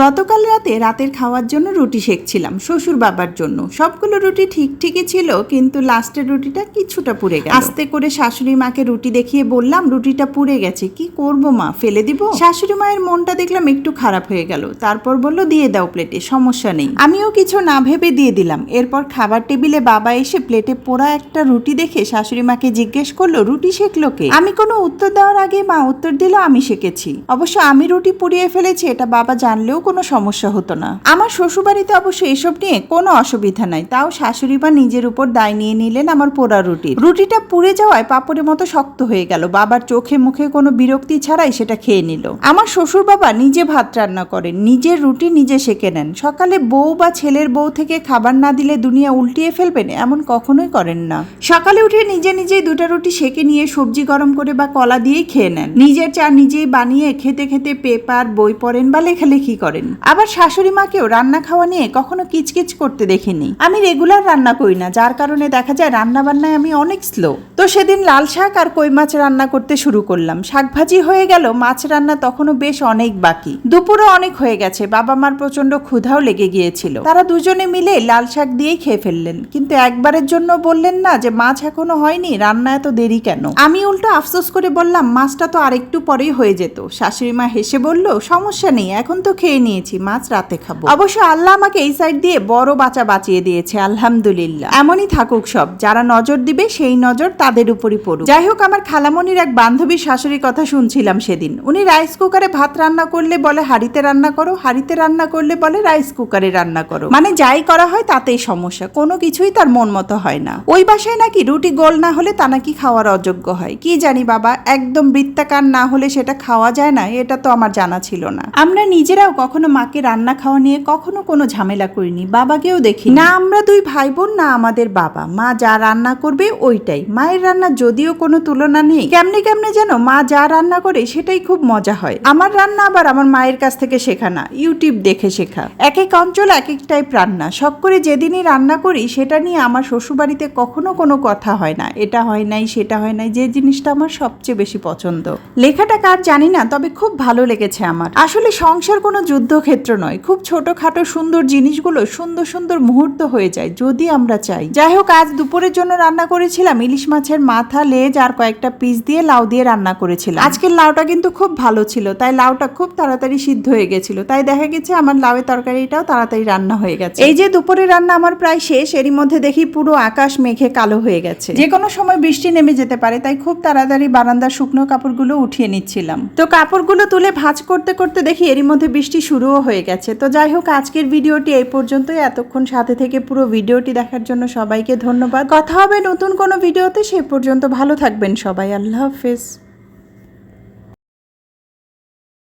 গতকাল রাতে রাতের খাওয়ার জন্য রুটি সেকছিলাম শ্বশুর বাবার জন্য। সবগুলো রুটি ঠিক ঠিকই ছিল কিন্তু লাস্টের রুটিটা কিছুটা পুড়ে গেল। আস্তে করে শাশুড়ি মাকে রুটি দেখিয়ে বললাম রুটিটা পুড়ে গেছে কি করব মা ফেলে দিব? শাশুড়ি মায়ের মনটা দেখলাম একটু খারাপ হয়ে গেল তারপর বলল দিয়ে দাও প্লেটে সমস্যা নেই। আমিও কিছু না ভেবে দিয়ে দিলাম। এরপর খাবার টেবিলে বাবা এসে প্লেটে পোড়া একটা রুটি দেখে শাশুড়ি মাকে জিজ্ঞেস করল রুটি শেখলো কে? আমি কোনো উত্তর দেওয়ার আগে মা উত্তর দিল আমি শিখেছি অবশ্য আমি রুটি পুড়িয়ে ফেলেছি এটা বাবা জানলেও কোনো সমস্যা হতো না। আমার শ্বশুরবাড়িতে অবশ্য এসব নিয়ে কোনো অসুবিধা নাই। তাও শাশুড়ি বা নিজের উপর দায় নিয়ে নিলেন আমার পোড়া রুটি। রুটিটা পুড়ে যাওয়ায় পাপড়ের মতো শক্ত হয়ে গেল। বাবার চোখে মুখে কোনো বিরক্তি ছাড়াই সেটা খেয়ে নিল। আমার শ্বশুর বাবা নিজে ভাত রান্না করেন, নিজের রুটি নিজে সেকে নেন। সকালে বউ বা ছেলের বউ থেকে খাবার না দিলে দুনিয়া উল্টিয়ে ফেলবেন এমন কখনোই করেন না। সকালে উঠে নিজে নিজেই দুটো রুটি সেকে নিয়ে সবজি গরম করে বা কলা দিয়েই খেয়ে নেন। নিজের চা নিজেই বানিয়ে খেতে খেতে পেপার, বই পড়েন বা লেখালেখি করেন। আবার শাশুড়ি মাকেও রান্না খাওয়া নিয়ে কখনো কিচকিচ করতে দেখিনি আমি রেগুলার রান্না করি না, যার কারণে দেখা যায় রান্না বান্নায় আমি অনেক স্লো তো সেদিন লাল শাক আর কই মাছ রান্না করতে শুরু করলাম। শাক ভাজি হয়ে গেল, মাছ রান্না তখনও বেশ অনেক বাকি। দুপুরও অনেক হয়ে গেছে, বাবা মার প্রচণ্ড ক্ষুধাও লেগে গিয়েছিল। তারা দুজনে মিলে লাল শাক দিয়েই খেয়ে ফেললেন। কিন্তু একবারের জন্য বললেন না যে, মাছ এখনও হয়নি, রান্না এত দেরি কেন? আমি উল্টো আফসোস করে বললাম, মাছটা তো আরেকটু পরেই হয়ে যেত। শাশুড়ি মা হেসে বলল, সমস্যা নেই, এখন তো খেয়ে নিয়েছি মাছ রাতে খাব। অবশ্য আল্লাহ আমাকে এই সাইড দিয়ে বড় বাঁচা বাঁচিয়ে দিয়েছে আলহামদুলিল্লাহ। এমনই থাকুক সব যারা নজর দিবে সেই নজর তাদের উপরই পড়ুক। যাই হোক আমার খালামনির এক বান্ধবীর শাশুড়ির কথা শুনছিলাম সেদিন। উনি রাইস কুকারে ভাত রান্না করলে বলে হাড়িতে রান্না করো হাড়িতে রান্না করলে বলে রাইস কুকারে রান্না করো। মানে যাই করা হয় তাতেই সমস্যা কোনো কিছুই তার মন মতো হয় না। ওই বাসায় নাকি রুটি গোল না হলে তা নাকি খাওয়ার অযোগ্য হয়। কি জানি বাবা একদম বৃত্তাকার না হলে সেটা খাওয়া যায় না এটা তো আমার জানা ছিল না। আমরা নিজেরাও কখনো মাকে রান্না খাওয়া নিয়ে কখনো কোনো ঝামেলা করিনি, বাবাকেও দেখি না আমরা দুই ভাই বোন না আমাদের বাবা। মা যা রান্না করবে ওইটাই। মায়ের রান্না যদিও কোনো তুলনা নেই, কেমনে কেমনে যেন মা যা রান্না করে সেটাই খুব মজা হয়। আমার রান্না আবার আমার মায়ের কাছ থেকে শেখা না, ইউটিউব দেখে শেখা। এক এক অঞ্চল, এক এক টাইপ রান্না শখ করে যেদিনই রান্না করি, সেটা নিয়ে আমার শ্বশুরবাড়িতে কখনো কোনো কথা হয় না। এটা হয় নাই, সেটা হয় নাই, যে জিনিসটা আমার সবচেয়ে বেশি পছন্দ। লেখাটা কার জানি না, তবে খুব ভালো লেগেছে আমার। আসলে সংসার কোনো যুদ্ধক্ষেত্র নয়, খুব ছোটখাটো সুন্দর জিনিসগুলো সুন্দর সুন্দর মুহূর্ত হয়ে যায়, যদি আমরা চাই। যাই হোক আজ দুপুরের জন্য রান্না করেছিলাম, ইলিশ মাছের মাথা, লেজ আর কয়েকটা পিস দিয়ে লাউ দিয়ে রান্না করেছিলাম। আজকের লাউটা কিন্তু খুব ভালো ছিল, তাই লাউটা খুব তাড়াতাড়ি সিদ্ধ হয়ে গেছিল, তাই দেখা গেছে আমার লাউয়ের তরকারিটাও তাড়াতাড়ি রান্না হয়ে গেছে। এই যে দুপুরে রান্না আমার প্রায় শেষ, এরই মধ্যে দেখি পুরো আকাশ মেঘে কালো হয়ে গেছে। যে কোনো সময় বৃষ্টি নেমে যেতে পারে, তাই খুব তাড়াতাড়ি বারান্দার শুকনো কাপড়গুলো উঠিয়ে নিচ্ছিলাম। তো কাপড়গুলো তুলে ভাঁজ করতে করতে দেখি এরই মধ্যে বৃষ্টি শুরুও হয়ে গেছে। তো যাই হোক আজকের ভিডিওটি এই পর্যন্তই। এতক্ষণ সাথে থেকে পুরো ভিডিওটি দেখার জন্য সবাইকে ধন্যবাদ। কথা হবে নতুন কোনো ভিডিওতে। সে পর্যন্ত ভালো থাকবেন সবাই। আল্লাহ হাফেজ।